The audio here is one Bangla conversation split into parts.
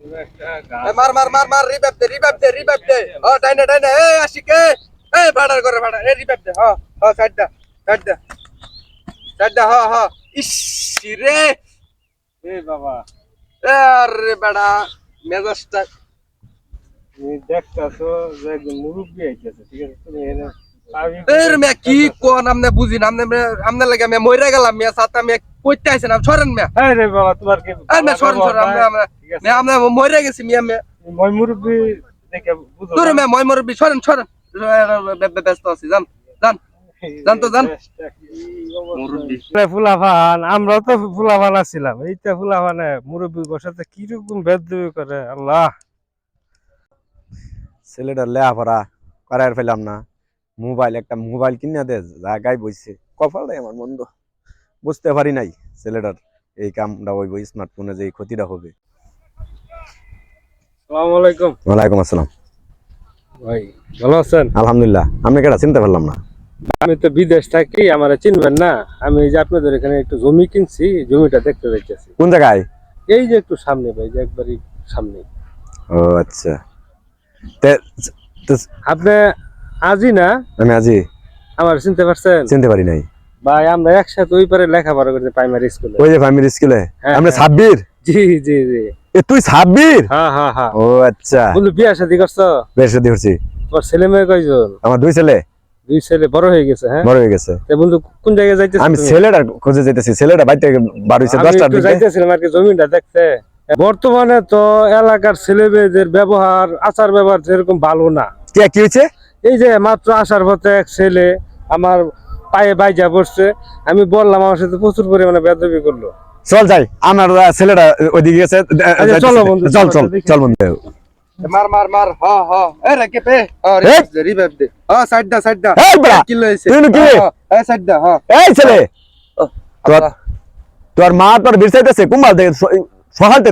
এ মার মার মার মার রিভাইভ দে রিভাইভ দে রিভাইভ দে। ও ডাইনে ডাইনে এ আশিকে। এ ভাড়ার করে ভাড়া এ রিভাইভ দে হ হ সাইড দা সাইড দা সাইড দা হ হ। ইস রে। এ বাবা। এ আরে বেড়া মেজাজটা দেখতেছো যে একজন আইতেছে ঠিক আছে? তুমি এনে এর মে কি কোন আমনে বুঝি না আমনে আমনে লাগে মে মইরা গেলাম মে সাথে মে কইতে আইছেন আম সরেন মে এই রে বাবা তোমার কি এই মে সরেন সরেন আমনে আমনে ঠিক আমনে মইরা গেছি মিয়া মে মই মুরব্বী দেখে বুঝো দূরে মে মই মরবি সরেন সরেন। বে- বে- ব্যস্ত আছি জান জান জান তো জান। মুরব্বি। ফুলাফান আমরাও তো ফুলাফান আছিলাম। এইটা ফুলাফানে মুরব্বী বসাতে কীরকম বেদবি করে আল্লাহ। ছেলেটা লেয়া লেহাপড়া করার ফেলাম না। মোবাইল একটা মোবাইল কিনে দে জায়গায় বইছে কপালটাই আমার মন্দ। বুঝতে পারি নাই ছেলেটার এই কামটা হইব স্মার্টফোনে যে ক্ষতিটা হবে। আলাইকুম। ওয়ালাইকুম আসসালাম। ভাই ভালো আছেন? আলহামদুলিল্লাহ। আমি কেটা চিনতে পারলাম না। আমি তো বিদেশ থাকি আমার চিনবেন না। আমি যে আপনাদের এখানে একটু জমি কিনছি জমিটা দেখতে যাইতেছি। কোন জায়গায়? এই যে একটু সামনে ভাই যে একবারই সামনে। ও আচ্ছা। আপনি আজই না? আমি আজি। আমার চিনতে পারছেন? চিনতে পারি নাই। ভাই আমরা একসাথে ওই পারে লেখাপড়া করতে প্রাইমারি স্কুলে ওই যে প্রাইমারি স্কুলে হ্যাঁ, আমরা হ্যাঁ। সাব্বির জি জি জি। এ তুই সাব্বির হ্যাঁ হ্যাঁ হ্যাঁ ও আচ্ছা। বন্ধু বিয়া শাদি করছ? বেশ সত্যি করছি। তোমার ছেলে মেয়ে কয়জন? আমার দুই ছেলে। দুই ছেলে বড় হয়ে গেছে হ্যাঁ? বড় হয়ে গেছে। তা বন্ধু কোন জায়গায় যাইতেছ আমি ছেলেটার খোঁজে যেতেছি ছেলেটা বাড়িতে বার দশটার একটু দিকে। যাইতেছিলাম আর কি জমিটা দেখতে। বর্তমানে তো এলাকার ছেলে মেয়েদের ব্যবহার আচার ব্যবহার যেরকম ভালো না। কে কি হয়েছে এই যে মাত্র আসার পথে এক ছেলে আমার পায়ে বাইজা পড়ছে। আমি বললাম আমার সাথে প্রচুর পরিমাণে বেদবি করল। চল যাই আমার ছেলেটা ওইদিকে গেছে আচ্ছা, চলো বন্ধু, চল চল চল বন্ধু। মার মার মার হ হ। এ রেখে পে। হ রিভাইভ দে হ সাইড দা সাইড দা। এই বড়া কি লইছে তুই কি? এ সাইড দা হ। এই ছেলে! তোর। তোর মা তোর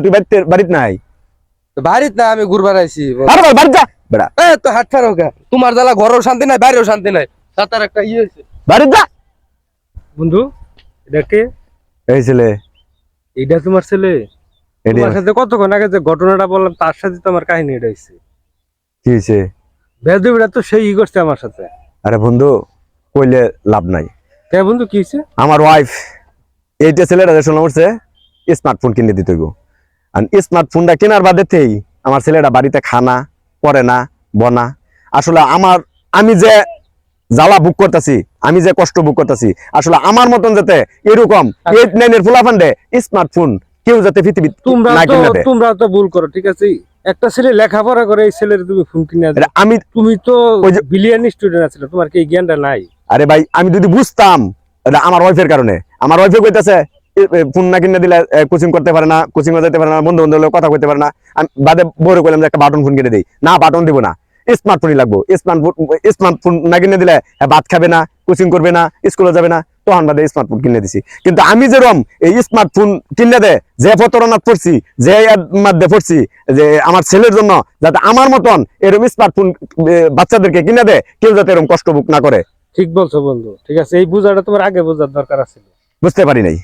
তুই বাড়িতে বাড়িতে নাই? তো না আমি ঘুরবার আইছি। আরে বাড়ি যা। বেড়া। এ তো হাট ফার হোক তোমার জ্বালা ঘরেও শান্তি নাই বাইরেও শান্তি নাই। সাতার একটা ইয়ে হয়েছে। বাড়ি যা। বন্ধু এটা এই ছেলে। এইটা তোমার ছেলে? তোমার সাথে কতক্ষণ আগে যে ঘটনাটা বললাম তার সাথে তো আমার কাহিনী এটা হয়েছে। কি হয়েছে? বেদবিটা তো সেই ই করছে আমার সাথে। আরে বন্ধু কইলে লাভ নাই। কে বন্ধু কি হয়েছে? আমার ওয়াইফ এইটা ছেলেটা যে উঠছে স্মার্টফোন কিনে দিতে আর স্মার্টফোনটা কেনার বাদেতেই আমার ছেলেটা বাড়িতে খানা করে না বনা। আসলে আমার আমি যে জ্বালা বুক করতেছি আমি যে কষ্ট বুক করতেছি আসলে আমার মতন যাতে এরকম এইট নাইনের ফুলাফান্ডে স্মার্টফোন কেউ যাতে পৃথিবী তোমরা তোমরা তো ভুল করো ঠিক আছে? একটা ছেলে লেখাপড়া করে এই ছেলের তুমি ফোন কিনে। আমি তুমি তো ওই যে- বিলিয়ন স্টুডেন্ট আছিলে তোমার কি জ্ঞানটা নাই? আরে ভাই আমি যদি বুঝতাম আমার ওয়াইফের কারণে। আমার ওয়াইফে কইতাছে ফোন না কিনে দিলে কোচিং করতে পারে না কোচিং যেতে পারে না বন্ধু বান্ধব কথা কইতে পারে না। আমি বাদে বড় কইলাম যে একটা বাটন ফোন কিনে দেই। না বাটন দিব না। স্মার্টফোনই লাগবো। স্মার্টফোন স্মার্টফোন না কিনে দিলে ভাত খাবে না কোচিং করবে না স্কুলে যাবে না তখন বাদে স্মার্টফোন কিনে দিছি। কিন্তু আমি যেরকম এই স্মার্টফোন কিনে দে যে প্রতারণাত পড়ছি যে এর মধ্যে পড়ছি যে আমার ছেলের জন্য যাতে আমার মতন এরকম স্মার্টফোন বাচ্চাদেরকে কিনে দে কেউ যাতে এরকম কষ্ট বুক না করে। ঠিক বলছো বন্ধু ঠিক আছে। এই বুঝাটা তোমার আগে বোঝার দরকার আছে। বুঝতে পারি নাই।